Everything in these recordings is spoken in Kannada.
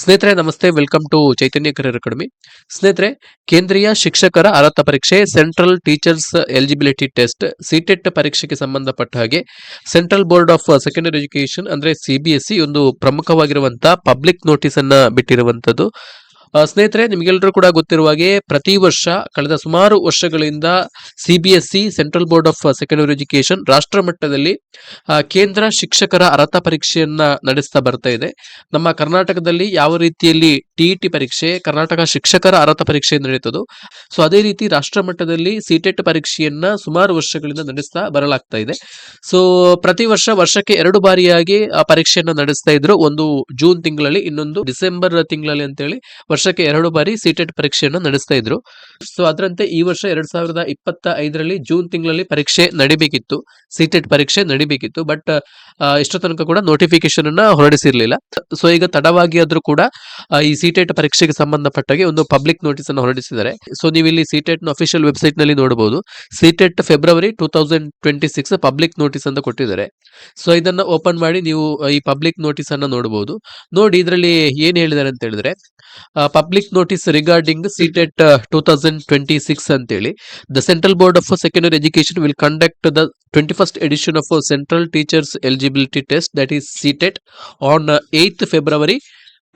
ಸ್ನೇಹಿತರೆ ನಮಸ್ತೆ welcome to Chaitanya career academy ಸ್ನೇಹಿತರೆ ಕೇಂದ್ರೀಯ ಶಿಕ್ಷಕರ ಅರ್ಹತಾ ಪರೀಕ್ಷೆ central teachers eligibility test CTET ಪರೀಕ್ಷೆಗೆ ಸಂಬಂಧಪಟ್ಟ ಹಾಗೆ central board of secondary education ಅಂದ್ರೆ ಸಿಬಿಎಸ್ಇ e, ಒಂದು ಪ್ರಮುಖವಾಗಿರುವಂತಹ ಪಬ್ಲಿಕ್ ನೋಟಿಸ್ ಅನ್ನ ಬಿಟ್ಟಿರುವಂತದ್ದು ಸ್ನೇಹಿತರೆ ನಿಮಗೆಲ್ಲರೂ ಕೂಡ ಗೊತ್ತಿರುವ ಹಾಗೆ ಪ್ರತಿ ವರ್ಷ ಕಳೆದ ಸುಮಾರು ವರ್ಷಗಳಿಂದ C central board of secondary education ರಾಷ್ಟ್ರ ಮಟ್ಟದಲ್ಲಿ ಕೇಂದ್ರ ಶಿಕ್ಷಕರ ಅರ್ಹತಾ ಪರೀಕ್ಷೆಯನ್ನ ನಡೆಸ್ತಾ ಬರ್ತಾ ಇದೆ ನಮ್ಮ ಕರ್ನಾಟಕದಲ್ಲಿ ಯಾವ ರೀತಿಯಲ್ಲಿ ಟಿಇಟಿ e ಪರೀಕ್ಷೆ ಕರ್ನಾಟಕ ಶಿಕ್ಷಕರ ಅರ್ಹತಾ ಪರೀಕ್ಷೆ ನಡೆಯುತ್ತದೋ ಸೊ ಅದೇ ರೀತಿ ರಾಷ್ಟ್ರ ಮಟ್ಟದಲ್ಲಿ ಸಿಟೆಟ್ e ಪರೀಕ್ಷೆಯನ್ನ ಸುಮಾರು ವರ್ಷಗಳಿಂದ ನಡೆಸ್ತಾ ಬರಲಾಗ್ತಾ ಇದೆ ಸೊ ಪ್ರತಿ ವರ್ಷ ವರ್ಷಕ್ಕೆ ಎರಡು ಬಾರಿಯಾಗಿ ಪರೀಕ್ಷೆಯನ್ನ ನಡೆಸ್ತಾ ಇದ್ರು ಒಂದು ಜೂನ್ ತಿಂಗಳಲ್ಲಿ ಇನ್ನೊಂದು ಡಿಸೆಂಬರ್ ತಿಂಗಳಲ್ಲಿ ಅಂತೇಳಿ ವರ್ಷಕ್ಕೆ ಎರಡು ಬಾರಿ ಸಿಟೆಟ್ e ಪರೀಕ್ಷೆಯನ್ನು ನಡೆಸ್ತಾ ಇದ್ರು ಸೊ ಅದರಂತೆ ಈ ವರ್ಷ ಎರಡ್ ಸಾವಿರದ ಇಪ್ಪತ್ತ ಐದರಲ್ಲಿ ಜೂನ್ ತಿಂಗಳಲ್ಲಿ ಪರೀಕ್ಷೆ ನಡಿಬೇಕಿತ್ತು ಸಿಟೆಟ್ e ಪರೀಕ್ಷೆ ನಡಿಬೇಕಿತ್ತು ಬಟ್ ಇಷ್ಟು ತನಕ ಕೂಡ ನೋಟಿಫಿಕೇಶನ್ ಅನ್ನ ಹೊರಡಿಸಿರ್ಲಿಲ್ಲ ಸೊ ಈಗ ತಡವಾಗಿ ಆದ್ರೂ ಕೂಡ ಈ ಸಿಟೆಟ್ e ಪರೀಕ್ಷೆಗೆ ಸಂಬಂಧಪಟ್ಟಾಗೆ ಒಂದು ಪಬ್ಲಿಕ್ ನೋಟಿಸ್ ಅನ್ನು ಹೊರಡಿಸಿದ್ದಾರೆ ಸೊ ನೀವು ಇಲ್ಲಿ ಸಿಟೆಟ್ ನ ಅಫಿಷಿಯಲ್ ವೆಬ್ಸೈಟ್ ನಲ್ಲಿ ನೋಡಬಹುದು CTET February two thousand twenty six public notice ಅಂತ ಕೊಟ್ಟಿದ್ದಾರೆ ಸೊ ಇದನ್ನ ಓಪನ್ ಮಾಡಿ ನೀವು ಈ ಪಬ್ಲಿಕ್ ನೋಟಿಸ್ ಅನ್ನ ನೋಡಬಹುದು ನೋಡಿ ಇದರಲ್ಲಿ ಏನ್ ಹೇಳಿದ್ದಾರೆ ಅಂತ ಹೇಳಿದ್ರೆ Public notice regarding CTET uh, 2026 anteli. The Central Board of Secondary Education will conduct the 21st edition of Central Teachers Eligibility Test, that is CTET, on 8th uh, February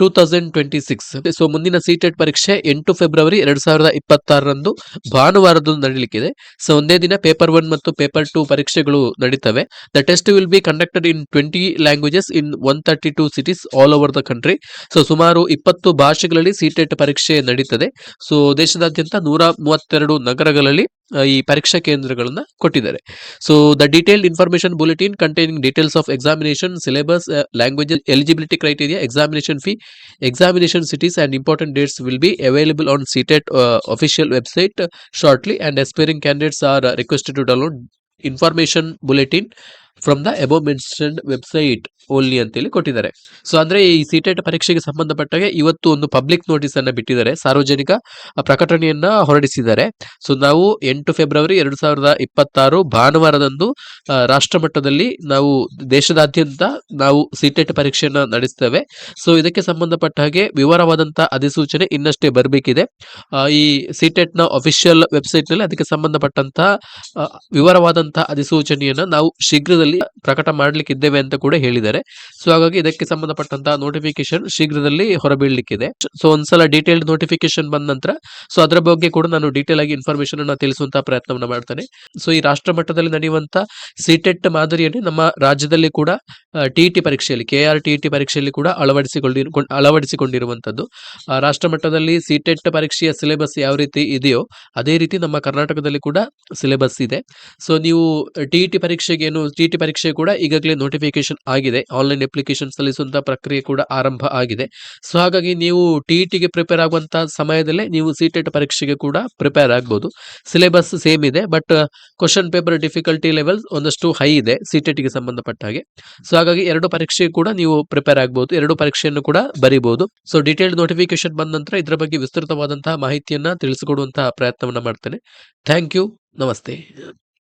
two thousand twenty six so ಮುಂದಿನ ಸಿಟೆಟ್ e ಪರೀಕ್ಷೆ ಎಂಟು ಫೆಬ್ರವರಿ ಎರಡ್ ಸಾವಿರದ ಇಪ್ಪತ್ತಾರರಂದು ಭಾನುವಾರದಂದು ನಡೀಲಿಕ್ಕಿದೆ ಸೊ ಒಂದೇ ದಿನ ಪೇಪರ್ ಒನ್ ಮತ್ತು ಪೇಪರ್ ಟೂ ಪರೀಕ್ಷೆಗಳು ನಡೀತವೆ the test will be conducted in twenty languages in one thirty two cities all over the country so ಸುಮಾರು ಇಪ್ಪತ್ತು ಭಾಷೆಗಳಲ್ಲಿ ಸಿಟೆಟ್ e ಪರೀಕ್ಷೆ ನಡೀತದೆ ಸೊ ದೇಶದಾದ್ಯಂತ ನೂರ ಮೂವತ್ತೆರಡು ನಗರಗಳಲ್ಲಿ ಈ ಪರೀಕ್ಷಾ ಕೇಂದ್ರಗಳನ್ನ ಕೊಟ್ಟಿದ್ದಾರೆ so the detailed information bulletin containing details of examination syllabus language eligibility criteria examination fee examination cities and important dates will be available on CTET uh, official website uh, shortly and aspiring candidates are uh, requested to download information bulletin from the above mentioned website only ಅಂತೇಳಿ ಕೊಟ್ಟಿದ್ದಾರೆ ಸೊ ಅಂದ್ರೆ ಈ ಸಿಟೆಟ್ ಪರೀಕ್ಷೆಗೆ ಸಂಬಂಧಪಟ್ಟಾಗೆ ಇವತ್ತು ಒಂದು ಪಬ್ಲಿಕ್ ನೋಟಿಸ್ ಅನ್ನ ಬಿಟ್ಟಿದ್ದಾರೆ ಸಾರ್ವಜನಿಕ ಪ್ರಕಟಣೆಯನ್ನ ಹೊರಡಿಸಿದ್ದಾರೆ ಸೊ ನಾವು ಎಂಟು ಫೆಬ್ರವರಿ ಎರಡು ಸಾವಿರದ ಇಪ್ಪತ್ತಾರು ಭಾನುವಾರದಂದು ರಾಷ್ಟ್ರ ಮಟ್ಟದಲ್ಲಿ ನಾವು ದೇಶದಾದ್ಯಂತ ನಾವು ಸಿಟೆಟ್ ಪರೀಕ್ಷೆಯನ್ನ ನಡೆಸ್ತೇವೆ ಸೊ ಇದಕ್ಕೆ ಸಂಬಂಧಪಟ್ಟ ಹಾಗೆ ವಿವರವಾದಂತಹ ಅಧಿಸೂಚನೆ ಇನ್ನಷ್ಟೇ ಬರಬೇಕಿದೆ ಈ ಸಿಟೆಟ್ ನ ಅಫಿಷಿಯಲ್ ವೆಬ್ಸೈಟ್ ನಲ್ಲಿ ಅದಕ್ಕೆ ಸಂಬಂಧಪಟ್ಟಂತಹ ವಿವರವಾದಂತಹ ಅಧಿಸೂಚನೆಯನ್ನ ನಾವು ಶೀಘ್ರದಲ್ಲಿ ಪ್ರಕಟ ಮಾಡಲಿಕ್ಕಿದ್ದೇವೆ ಅಂತ ಕೂಡ ಹೇಳಿದ್ದಾರೆ ಮಾಡಿದ್ದಾರೆ ಸೊ ಹಾಗಾಗಿ ಇದಕ್ಕೆ ಸಂಬಂಧಪಟ್ಟಂತಹ ನೋಟಿಫಿಕೇಶನ್ ಶೀಘ್ರದಲ್ಲಿ ಇದೆ ಸೊ ಒಂದ್ಸಲ ಡೀಟೇಲ್ಡ್ ನೋಟಿಫಿಕೇಶನ್ ಬಂದ ನಂತರ ಸೊ ಅದರ ಬಗ್ಗೆ ಕೂಡ ನಾನು ಡೀಟೇಲ್ ಆಗಿ ಇನ್ಫಾರ್ಮೇಶನ್ ಅನ್ನ ತಿಳಿಸುವಂತಹ ಪ್ರಯತ್ನವನ್ನು ಮಾಡ್ತೇನೆ ಸೊ ಈ ರಾಷ್ಟ್ರ ಮಟ್ಟದಲ್ಲಿ ನಡೆಯುವಂತಹ ಸಿಟೆಟ್ e ಮಾದರಿಯಲ್ಲಿ ನಮ್ಮ ರಾಜ್ಯದಲ್ಲಿ ಕೂಡ ಟಿಇಟಿ e ಪರೀಕ್ಷೆಯಲ್ಲಿ ಕೆ ಆರ್ ಟಿಇಟಿ ಪರೀಕ್ಷೆಯಲ್ಲಿ ಕೂಡ ಅಳವಡಿಸಿಕೊಂಡಿ ಅಳವಡಿಸಿಕೊಂಡಿರುವಂತದ್ದು ರಾಷ್ಟ್ರ ಮಟ್ಟದಲ್ಲಿ ಸಿಟೆಟ್ e ಪರೀಕ್ಷೆಯ ಸಿಲೆಬಸ್ ಯಾವ ರೀತಿ ಇದೆಯೋ ಅದೇ ರೀತಿ ನಮ್ಮ ಕರ್ನಾಟಕದಲ್ಲಿ ಕೂಡ ಸಿಲೆಬಸ್ ಇದೆ ಸೊ ನೀವು ಟಿಇಟಿ ಪರೀಕ್ಷೆಗೆ ಏನು ಟಿಇಟಿ ಪರೀಕ್ಷೆ ಕೂಡ ಈಗಾಗಲೇ ನೋಟಿಫಿಕೇಶನ್ ಆಗಿದೆ ಆನ್ಲೈನ್ ಅಪ್ಲಿಕೇಶನ್ ಸಲ್ಲಿಸುವಂತಹ ಪ್ರಕ್ರಿಯೆ ಕೂಡ ಆರಂಭ ಆಗಿದೆ ಸೊ ಹಾಗಾಗಿ ನೀವು ಟಿ ಟಿಗೆ e ಪ್ರಿಪೇರ್ ಆಗುವಂತಹ ಸಮಯದಲ್ಲೇ ನೀವು ಸಿಟೆಟ್ e ಪರೀಕ್ಷೆಗೆ ಕೂಡ ಪ್ರಿಪೇರ್ ಆಗ್ಬೋದು ಸಿಲೆಬಸ್ ಸೇಮ್ ಇದೆ but question paper difficulty level ಒಂದಷ್ಟು ಹೈ ಇದೆ ಟೆಟ್ಗೆ e ಸಂಬಂಧಪಟ್ಟ ಹಾಗೆ ಸೊ ಹಾಗಾಗಿ ಎರಡು ಪರೀಕ್ಷೆ ಕೂಡ ನೀವು ಪ್ರಿಪೇರ್ ಆಗಬಹುದು ಎರಡು ಪರೀಕ್ಷೆಯನ್ನು ಕೂಡ ಬರೀಬಹುದು ಸೊ ಡೀಟೇಲ್ಡ್ ನೋಟಿಫಿಕೇಶನ್ ಬಂದ ನಂತರ ಇದರ ಬಗ್ಗೆ ವಿಸ್ತೃತವಾದಂತಹ ಮಾಹಿತಿಯನ್ನ ತಿಳಿಸಿಕೊಡುವಂತಹ ಪ್ರಯತ್ನವನ್ನ ಮಾಡ್ತೇನೆ ಥ್ಯಾಂಕ್ ಯು ನಮಸ್ತೆ